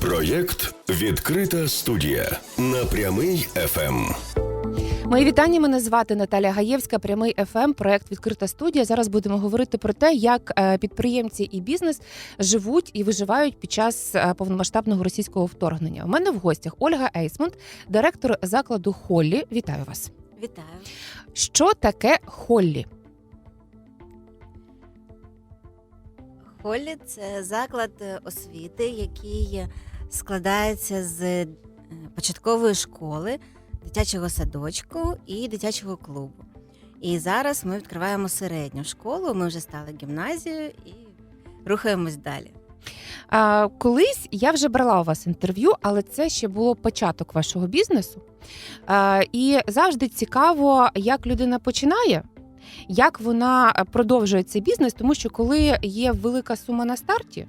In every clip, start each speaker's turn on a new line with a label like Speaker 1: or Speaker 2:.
Speaker 1: Проєкт Відкрита студія на прямий Ем. ФМ.
Speaker 2: Мої вітання. Мене звати Наталя Гаєвська, прямий ФМ, проект Відкрита студія. Зараз будемо говорити про те, як е, підприємці і бізнес живуть і виживають під час е, повномасштабного російського вторгнення. У мене в гостях Ольга Ейсмонт, директор закладу Холлі. Вітаю вас.
Speaker 3: Вітаю.
Speaker 2: Що таке Холлі?
Speaker 3: Холлі це заклад е, освіти, який складається з е, початкової школи, дитячого садочку і дитячого клубу. І зараз ми відкриваємо середню школу. Ми вже стали гімназією і рухаємось далі.
Speaker 2: А, колись я вже брала у вас інтерв'ю, але це ще було початок вашого бізнесу. А, і завжди цікаво, як людина починає, як вона продовжує цей бізнес, тому що коли є велика сума на старті.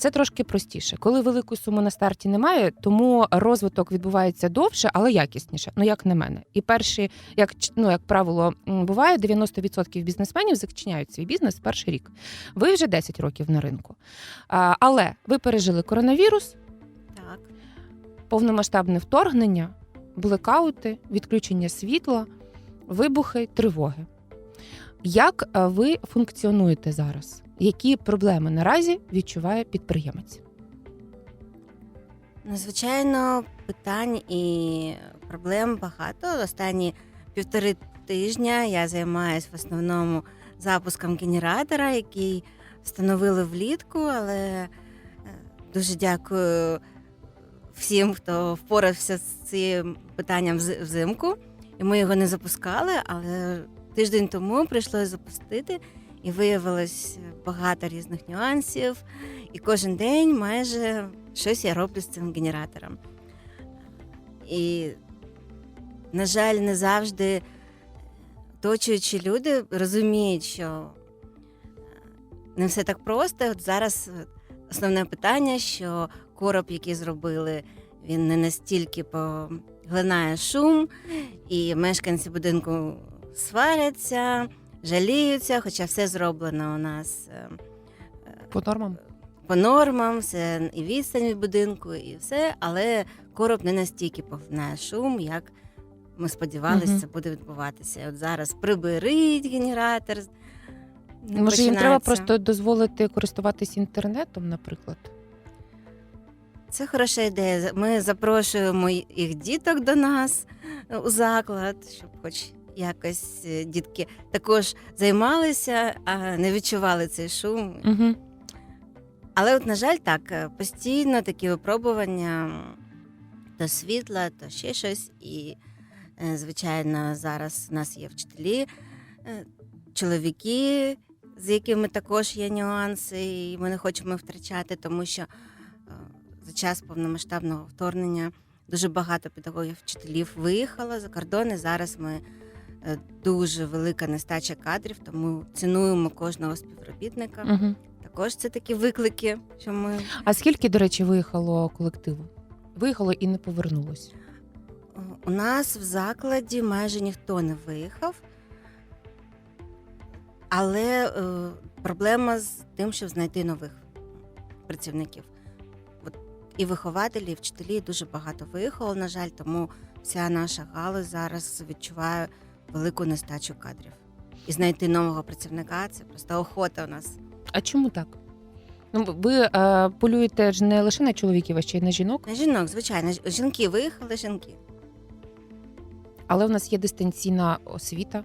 Speaker 2: Це трошки простіше. Коли великої суми на старті немає, тому розвиток відбувається довше, але якісніше. Ну як на мене. І перші, як ну як правило, буває 90% бізнесменів зачиняють свій бізнес перший рік. Ви вже 10 років на ринку. А, Але ви пережили коронавірус,
Speaker 3: Так.
Speaker 2: повномасштабне вторгнення, блекаути, відключення світла, вибухи, тривоги. Як е, ви функціонуєте зараз? Які проблеми наразі відчуває підприємець?
Speaker 3: Ну, звичайно, питань і проблем багато. Останні півтори тижня я займаюся в основному запуском генератора, який встановили влітку, але е, дуже дякую всім, хто впорався з цим питанням взимку. І ми його не запускали, але тиждень тому прийшлося запустити, і виявилось багато різних нюансів. І кожен день майже щось я роблю з цим генератором. І, на жаль, не завжди оточуючі люди розуміють, що не все так просто. От зараз основне питання, що короб, який зробили, він не настільки поглинає шум, і мешканці будинку сваряться, жаліються, хоча все зроблено у нас. е,
Speaker 2: По нормам?
Speaker 3: по нормам, все і відстань від будинку, і все, але короб не настільки поглинає шум, як ми сподівалися, це буде відбуватися. От зараз приберіть генератор. не
Speaker 2: Може, їм треба просто дозволити користуватись інтернетом, наприклад?
Speaker 3: Це хороша ідея. Ми запрошуємо їх діток до нас е, у заклад, щоб хоч якось е, дітки також займалися, а не відчували цей шум.
Speaker 2: Угу.
Speaker 3: Але, от, на жаль, так, е, постійно такі випробування то світла, то ще щось. І, е, звичайно, зараз у нас є вчителі, чоловіки, з якими також є нюанси, і ми не хочемо втрачати, тому що за час повномасштабного вторгнення дуже багато педагогів, вчителів виїхало за кордон. І зараз ми дуже велика нестача кадрів, тому цінуємо кожного співробітника.
Speaker 2: Угу.
Speaker 3: Також це такі виклики, що ми
Speaker 2: А скільки, до речі, виїхало колективу? Виїхало і не повернулось.
Speaker 3: у нас в закладі майже ніхто не виїхав, але е, проблема з тим, щоб знайти нових працівників. От і вихователі, і вчителі дуже багато виїхало, на жаль, тому вся наша галузь зараз відчуває велику нестачу кадрів. І знайти нового працівника це просто охота у нас.
Speaker 2: А чому так? Ну, ви е, полюєте ж не лише на чоловіків, а ще й на жінок,
Speaker 3: На жінок, звичайно, ж- жінки виїхали, жінки.
Speaker 2: але в нас є дистанційна освіта.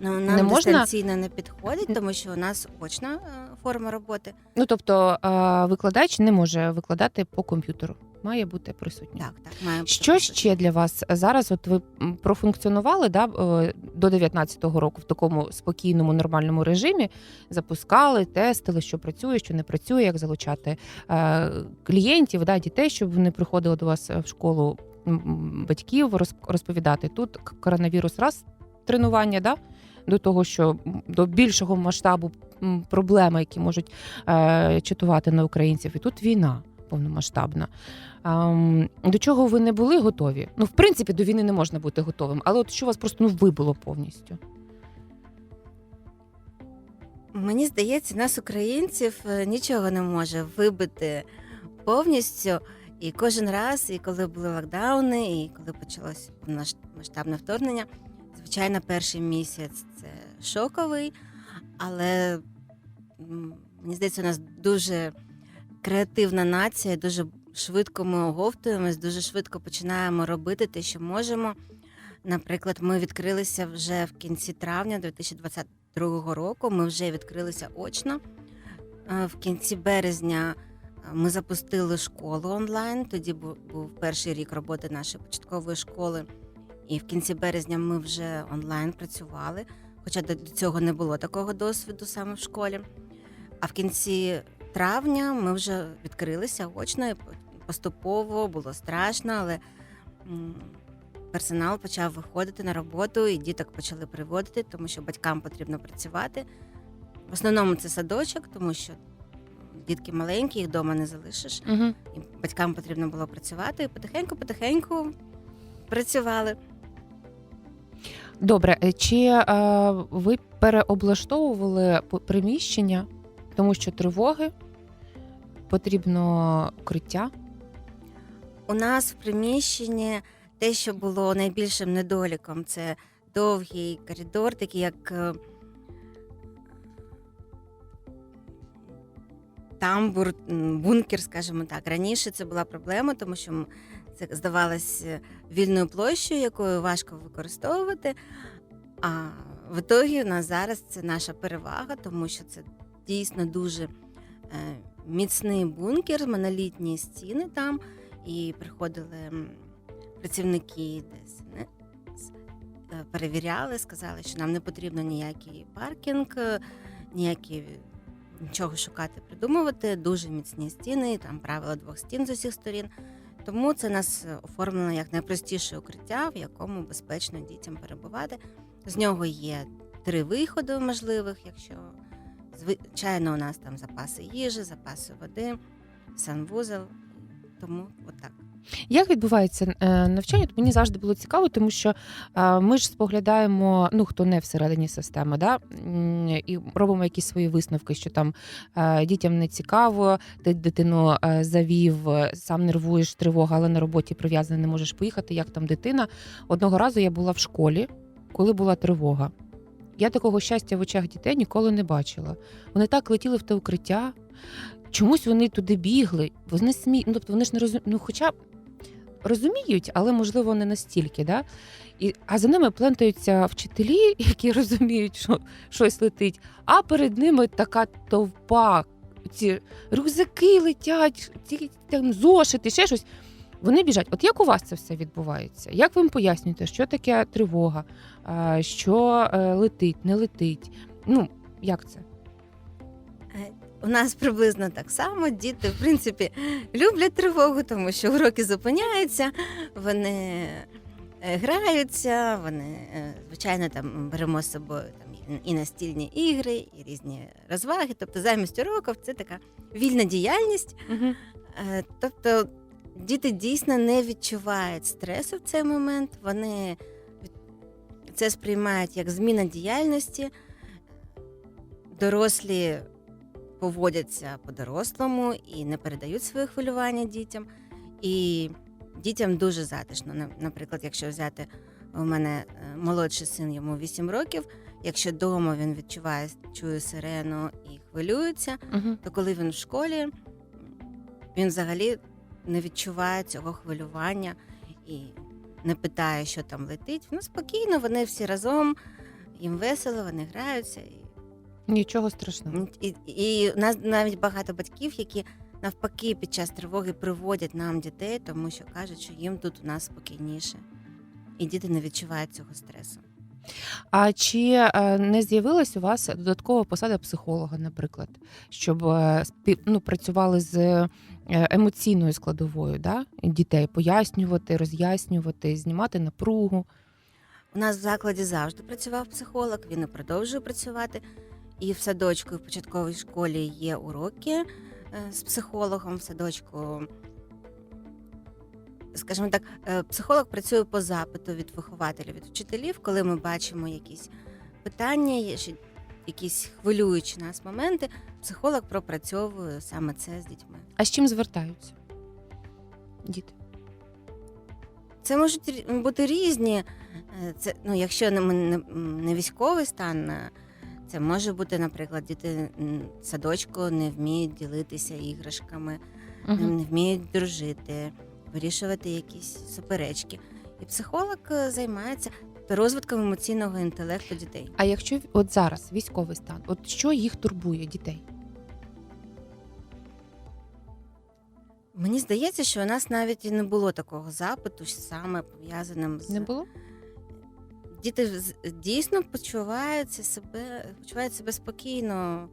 Speaker 3: Ну,
Speaker 2: Не
Speaker 3: нам
Speaker 2: можна?
Speaker 3: дистанційно не підходить, тому що у нас очна е, форма роботи.
Speaker 2: Ну тобто е, викладач не може викладати по комп'ютеру, має бути присутній.
Speaker 3: Так, так, має бути
Speaker 2: Що
Speaker 3: присутня.
Speaker 2: ще для вас зараз? От ви профункціонували да, е, до 19-го року в такому спокійному нормальному режимі, запускали, тестили, що працює, що не працює, як залучати е, клієнтів, да, дітей, щоб вони приходили до вас в школу батьків роз- розповідати. Тут коронавірус раз тренування, да, до того, що до більшого масштабу проблеми, які можуть е, чатувати на українців, і тут війна повномасштабна. Ам, до чого ви не були готові? Ну, в принципі, до війни не можна бути готовим, але от що вас просто ну, вибило повністю?
Speaker 3: Мені здається, нас, українців, е, нічого не може вибити повністю. І кожен раз, і коли були локдауни, і коли почалось масштабне вторгнення, звичайно, перший місяць це шоковий, але мені здається, у нас дуже креативна нація, дуже швидко ми оговтуємось, дуже швидко починаємо робити те, що можемо. Наприклад, ми відкрилися вже в кінці травня 2022 року. Ми вже відкрилися очно. Е, В кінці березня е, ми запустили школу онлайн. Тоді був перший рік роботи нашої початкової школи. І в кінці березня ми вже онлайн працювали, хоча до до цього не було такого досвіду саме в школі. А в кінці травня ми вже відкрилися очно і поступово було страшно, але персонал почав виходити на роботу, і діток почали приводити, тому що батькам потрібно працювати. В основному це садочок, тому що дітки маленькі, їх вдома не залишиш.
Speaker 2: Угу.
Speaker 3: І батькам потрібно було працювати. І потихеньку-потихеньку працювали.
Speaker 2: Добре, е, чи е, ви переоблаштовували приміщення, тому що тривоги, потрібно укриття?
Speaker 3: У нас в приміщенні те, що було найбільшим недоліком, це довгий коридор, такий як е, тамбур, бункер, скажімо так. Раніше це була проблема, тому що це здавалося вільною площею, якою важко використовувати. А в ітогі у нас зараз це наша перевага, тому що це дійсно дуже е, міцний бункер, монолітні стіни там і приходили працівники десь не, перевіряли, сказали, що нам не потрібно ніякий паркінг, е, ніякі нічого шукати, придумувати. Дуже міцні стіни, там правило двох стін з усіх сторін. Тому це нас оформлено як найпростіше укриття, в якому безпечно дітям перебувати. З нього є три виходи можливих, якщо звичайно у нас там запаси їжі, запаси води, санвузол. Тому отак.
Speaker 2: Як відбувається е, навчання? От Мені завжди було цікаво, тому що е, ми ж споглядаємо, ну хто не всередині системи, да? і робимо якісь свої висновки, що там е, дітям не цікаво, ти дитину завів, сам нервуєш тривога, але на роботі прив'язаний, не можеш поїхати. Як там дитина? Одного разу я була в школі, коли була тривога. Я такого щастя в очах дітей ніколи не бачила. Вони так летіли в те укриття. Чомусь вони туди бігли. Вони смі... ну, тобто вони ж не розуміють. Ну, хоча розуміють, але можливо не настільки. Да? І, а за ними плентаються вчителі, які розуміють, що щось летить, а перед ними така товпа, ці рюкзаки летять, ці там зошити, ще щось. Вони біжать. От як у вас це все відбувається? Як ви їм пояснюєте, що таке тривога, що е, летить, не летить? Ну, як це?
Speaker 3: Е, У нас приблизно так само. Діти, в принципі, люблять тривогу, тому що уроки зупиняються, вони е, граються, вони, звичайно, там беремо з собою там і- настільні ігри, і різні розваги. Тобто, замість уроків це така вільна діяльність.
Speaker 2: Угу.
Speaker 3: Тобто діти дійсно не відчувають стресу в цей момент. Вони це сприймають як зміна діяльності. Дорослі поводяться по-дорослому і не передають свої хвилювання дітям. І дітям дуже затишно. Наприклад, якщо взяти у мене е, молодший син, йому 8 років. Якщо вдома він відчуває, чує сирену і хвилюється,
Speaker 2: Угу.
Speaker 3: то коли він в школі, він взагалі не відчуває цього хвилювання і не питає, що там летить. Ну, спокійно, вони всі разом, їм весело, вони граються. І,
Speaker 2: Нічого страшного.
Speaker 3: і, і у нас навіть багато батьків, які навпаки під час тривоги приводять нам дітей, тому що кажуть, що їм тут у нас спокійніше. І діти не відчувають цього стресу.
Speaker 2: А чи е, не з'явилась у вас додаткова посада психолога, наприклад, щоб е, ну, працювали з е, емоційною складовою да? дітей, пояснювати, роз'яснювати, знімати напругу?
Speaker 3: У нас в закладі завжди працював психолог, він і продовжує працювати. І в садочку, і в початковій школі є уроки з психологом в садочку. Скажімо так, е, психолог працює по запиту від вихователів, від вчителів, коли ми бачимо якісь питання, якісь хвилюючі нас моменти, психолог пропрацьовує саме це з дітьми.
Speaker 2: А з чим звертаються? Діти.
Speaker 3: Це можуть бути різні. Е, Це, ну, якщо не, військовий стан, е, це може бути, наприклад, діти в садочку не вміють ділитися іграшками,
Speaker 2: Мгм.
Speaker 3: не вміють дружити, вирішувати якісь суперечки. І психолог е, займається розвитком емоційного інтелекту дітей.
Speaker 2: А якщо от зараз військовий стан, от що їх турбує дітей?
Speaker 3: Мені здається, що у нас навіть і не було такого запиту, саме пов'язаним з
Speaker 2: Не було?
Speaker 3: діти дійсно почуваються себе, почувають себе спокійно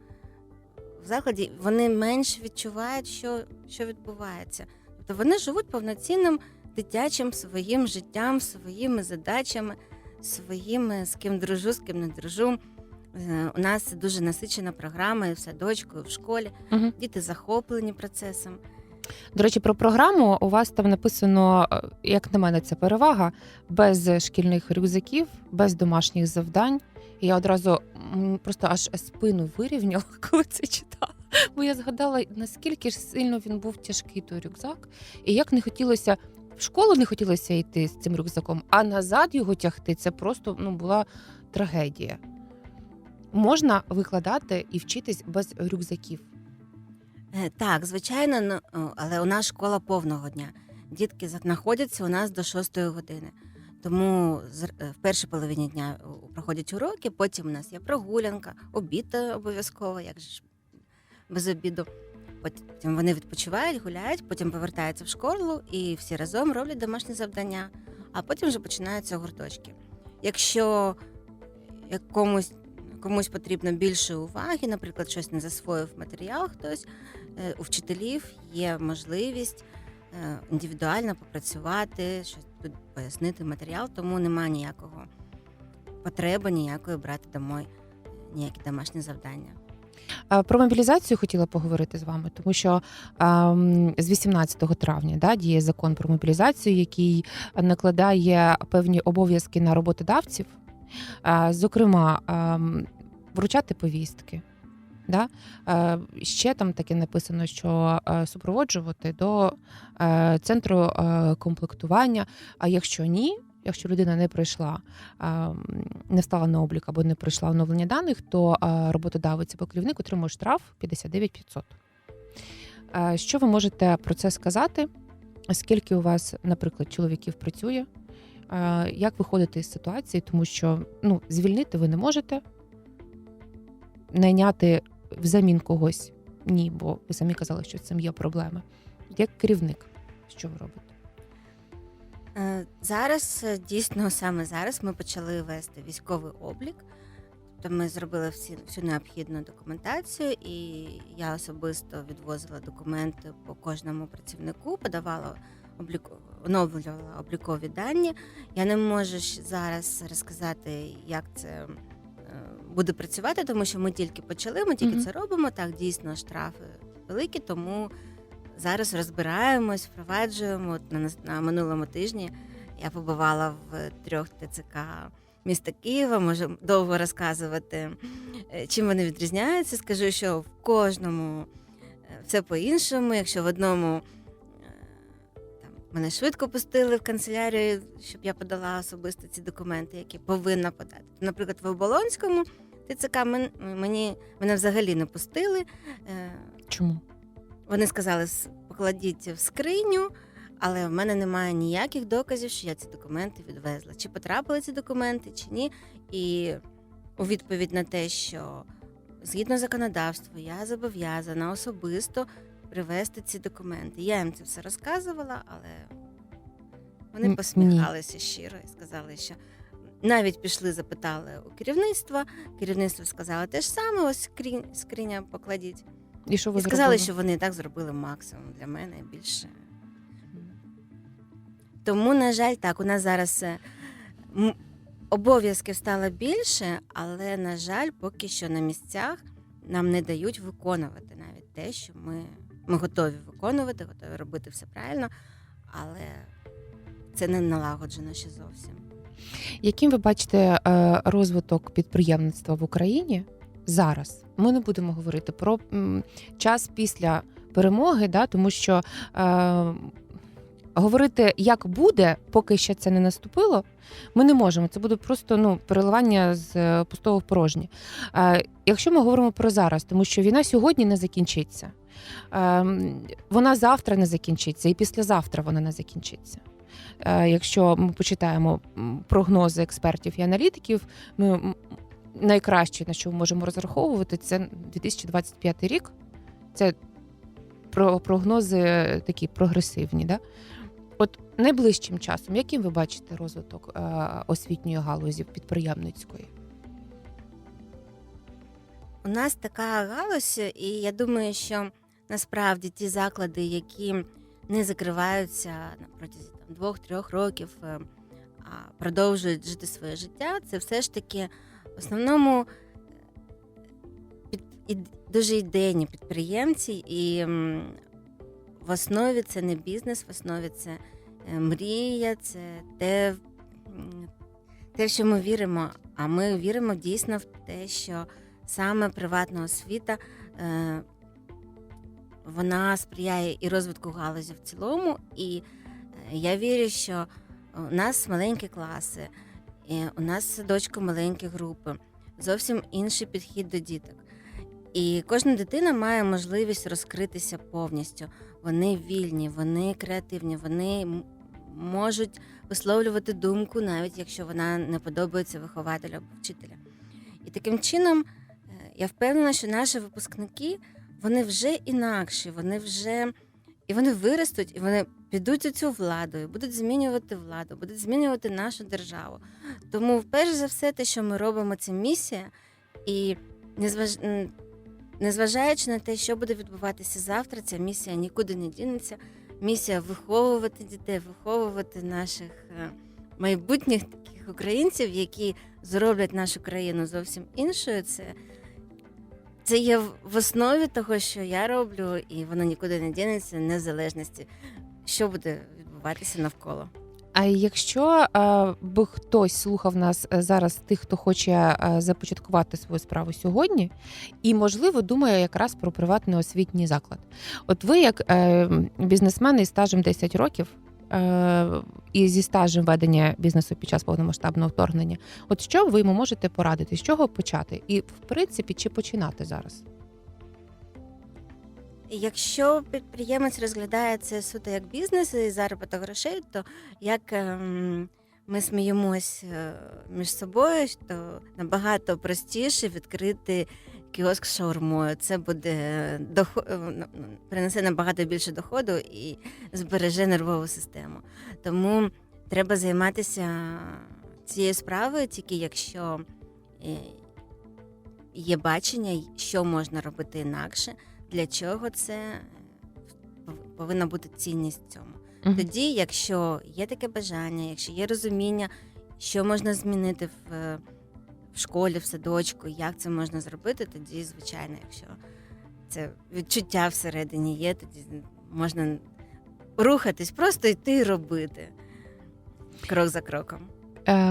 Speaker 3: в закладі. Вони менш відчувають, що, що відбувається. Тобто вони живуть повноцінним дитячим своїм життям, своїми задачами, своїми з ким дружу, з ким не дружу. Е, У нас дуже насичена програма і в садочку, і в школі.
Speaker 2: Угу.
Speaker 3: Діти захоплені процесом.
Speaker 2: До речі, про програму у вас там написано, е, як на мене, це перевага без шкільних рюкзаків, без домашніх завдань. І я одразу просто аж спину вирівняла, коли це читала. Бо я згадала, наскільки ж сильно він був тяжкий той рюкзак, і як не хотілося в школу не хотілося йти з цим рюкзаком, а назад його тягти це просто ну, була трагедія. Можна викладати і вчитись без рюкзаків.
Speaker 3: Е, Так, звичайно, ну, але у нас школа повного дня. Дітки знаходяться у нас до 6 години. Тому е, в першій половині дня проходять уроки, потім у нас є прогулянка, обід е, обов'язково, як ж без обіду. Потім вони відпочивають, гуляють, потім повертаються в школу і всі разом роблять домашні завдання, а потім вже починаються гурточки. Якщо якомусь комусь потрібно більше уваги, наприклад, щось не засвоїв матеріал хтось, е, у вчителів є можливість е, індивідуально попрацювати, щось тут пояснити матеріал, тому немає ніякого потреби ніякої брати домой ніякі домашні завдання.
Speaker 2: Про мобілізацію хотіла поговорити з вами, тому що з 18 травня да, діє закон про мобілізацію, який накладає певні обов'язки на роботодавців, зокрема, ем, вручати повістки. Да? Ще там таке написано, що супроводжувати до е, центру е, комплектування. А якщо ні, якщо людина не пройшла, не стала на облік або не пройшла оновлення даних, то роботодавець або керівник отримує штраф 59 500. Е, Що ви можете про це сказати? Скільки у вас, наприклад, чоловіків працює? Як виходити з ситуації, тому що ну, звільнити ви не можете, найняти взамін когось ні, бо ви самі казали, що з цим є проблеми. Як керівник, що ви робите?
Speaker 3: Е, Зараз е, дійсно саме зараз ми почали вести військовий облік. Тобто ми зробили всі, всю необхідну документацію, і я особисто відвозила документи по кожному працівнику, подавала обліку, оновлювала облікові дані. Я не можу ж зараз розказати, як це е, буде працювати, тому що ми тільки почали, ми тільки
Speaker 2: Мгм.
Speaker 3: це робимо. Так, дійсно, штрафи великі, тому зараз розбираємось, впроваджуємо. От на, на минулому тижні я побувала в трьох ТЦК міста Києва. Можу довго розказувати, е, чим вони відрізняються. Скажу, що в кожному е, все по-іншому. Якщо в одному е, мене швидко пустили в канцелярію, щоб я подала особисто ці документи, які повинна подати. Наприклад, в Оболонському ТЦК мен- мені мене взагалі не пустили.
Speaker 2: Чому?
Speaker 3: Вони сказали, «С- покладіть в скриню, але в мене немає ніяких доказів, що я ці документи відвезла. Чи потрапили ці документи, чи ні. І у відповідь на те, що згідно законодавства, я зобов'язана особисто привезти ці документи. Я їм це все розказувала, але вони посміхалися щиро і сказали, що. Навіть пішли, запитали у керівництва. Керівництво сказало те ж саме, ось скрінь, скриня покладіть.
Speaker 2: І що ви
Speaker 3: І сказали,
Speaker 2: зробили?
Speaker 3: що вони і так зробили максимум для мене більше. Тому, на жаль, так, у нас зараз е, м- обов'язків стало більше, але, на жаль, поки що на місцях нам не дають виконувати навіть те, що ми, ми готові виконувати, готові робити все правильно, але це не налагоджено ще зовсім.
Speaker 2: Яким ви бачите е, розвиток підприємництва в Україні зараз. Ми не будемо говорити про час після перемоги, да, тому що е, говорити, як буде, поки ще це не наступило, ми не можемо. Це буде просто ну, переливання з е, пустого в порожнє. Е, якщо ми говоримо про зараз, тому що війна сьогодні не закінчиться. Ем, Вона завтра не закінчиться, і післязавтра вона не закінчиться. Е, Якщо ми почитаємо прогнози експертів і аналітиків, ми найкраще на що ми можемо розраховувати, це 2025 рік. Це про прогнози такі прогресивні. Да? От найближчим часом, яким ви бачите розвиток е, освітньої галузі підприємницької?
Speaker 3: У нас така галузь, і я думаю, що насправді ті заклади, які не закриваються протязі двох-трьох років, е, а продовжують жити своє життя, це все ж таки в основному е, під, і, дуже ідейні підприємці, і в основі це не бізнес, в основі це е, мрія, це те, те, в що ми віримо. А ми віримо дійсно в те, що саме приватна освіта е, вона сприяє і розвитку галузі в цілому. І я вірю, що у нас маленькі класи, у нас садочку маленькі групи, зовсім інший підхід до діток. І кожна дитина має можливість розкритися повністю. Вони вільні, вони креативні, вони можуть висловлювати думку, навіть якщо вона не подобається вихователю або вчителя. І таким чином е, я впевнена, що наші випускники вони вже інакші, вони вже і вони виростуть, і вони підуть у цю владу, і будуть змінювати владу, будуть змінювати нашу державу. Тому, перш за все, те, що ми робимо, це місія, і незваж... незважаючи на те, що буде відбуватися завтра, ця місія нікуди не дінеться. Місія виховувати дітей, виховувати наших е, майбутніх таких українців, які зроблять нашу країну зовсім іншою. Це, це є в основі того, що я роблю, і воно нікуди не дінеться, незалежності, що буде відбуватися навколо.
Speaker 2: А якщо е, би хтось слухав нас е, зараз, тих, хто хоче е, започаткувати свою справу сьогодні, і можливо думає якраз про приватний освітній заклад. От ви, як е, бізнесмен із стажем 10 років. І зі стажем ведення бізнесу під час повномасштабного вторгнення, от що ви йому можете порадити, з чого почати, і в принципі чи починати зараз?
Speaker 3: Якщо підприємець розглядає це суто як бізнес і заробіток грошей, то як ем, ми сміємось е, між собою, то набагато простіше відкрити кіоск шаурмою. Це буде доход, принесе набагато більше доходу і збереже нервову систему. Тому треба займатися цією справою, тільки якщо е, є бачення, що можна робити інакше для чого це повинна бути цінність в цьому.
Speaker 2: Мгм.
Speaker 3: Тоді, якщо є таке бажання, якщо є розуміння, що можна змінити в, в школі, в садочку, як це можна зробити, тоді, звичайно, якщо це відчуття всередині є, тоді можна рухатись, просто йти і робити крок за кроком.
Speaker 2: Е,